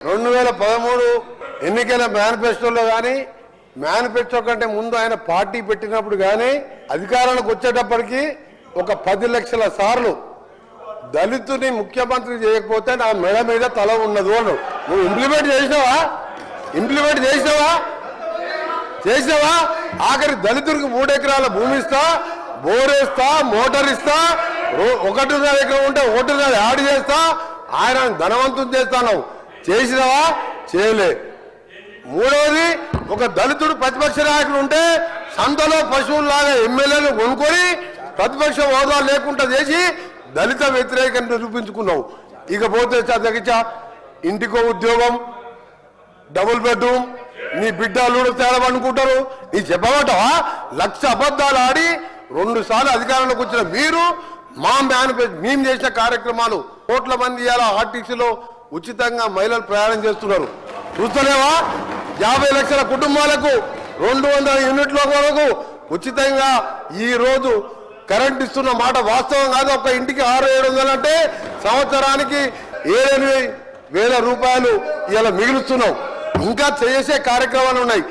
రెండు వేల పదమూడు ఎన్నికల మేనిఫెస్టోలో కానీ మేనిఫెస్టో కంటే ముందు ఆయన పార్టీ పెట్టినప్పుడు కానీ అధికారానికి వచ్చేటప్పటికి ఒక పది లక్షల సార్లు దళితుని ముఖ్యమంత్రి చేయకపోతే నా మెడ మీద తల ఉన్నది అను నువ్వు ఇంప్లిమెంట్ చేసినావా? ఇంప్లిమెంట్ చేసినావా? చేసినావా? ఆఖరి దళితుడికి మూడు ఎకరాల భూమి ఇస్తా బోరేస్తా మోటార్ ఇస్తా రో- ఒకటిన్నర ఎకరం ఉంటే ఒకటిన్నర యాడ్ చేస్తా ఆయన ధనవంతం చేస్తాను చేసినావా? చేయలే మూడవది ఒక దళితుడు ప్రతిపక్ష నాయకుడు ఉంటే సంతలో పశువుల్లాగా ఎమ్మెల్యేలు కొనుక్కొని ప్రతిపక్ష హోదా లేకుండా చేసి దళిత వ్యతిరేకం చూపించుకున్నావు ఇకపోతే చదగించ ఇంటికో ఉద్యోగం డబుల్ బెడ్రూమ్ నీ బిడ్డ అల్లుడు తేడమనుకుంటారు నీ చెప్పమంటావా? లక్ష అబద్ధాలు ఆడి రెండు సార్లు అధికారంలోకి వచ్చిన మీరు మా మేనిఫెస్టో మేము చేసిన కార్యక్రమాలు కోట్ల మంది ఇవాళ ఆర్టీసీలో ఉచితంగా మహిళలు ప్రయాణం చేస్తున్నారు. చూస్తలేవా? యాభై లక్షల కుటుంబాలకు రెండు వందల యూనిట్ల వరకు ఉచితంగా ఈ రోజు కరెంట్ ఇస్తున్న మాట వాస్తవం కాదు. ఒక ఇంటికి ఆరు ఏడు వందలు అంటే సంవత్సరానికి ఏడెనిమిది వేల రూపాయలు ఇలా మిగులుస్తున్నాం. ఇంకా చేసే కార్యక్రమాలు ఉన్నాయి.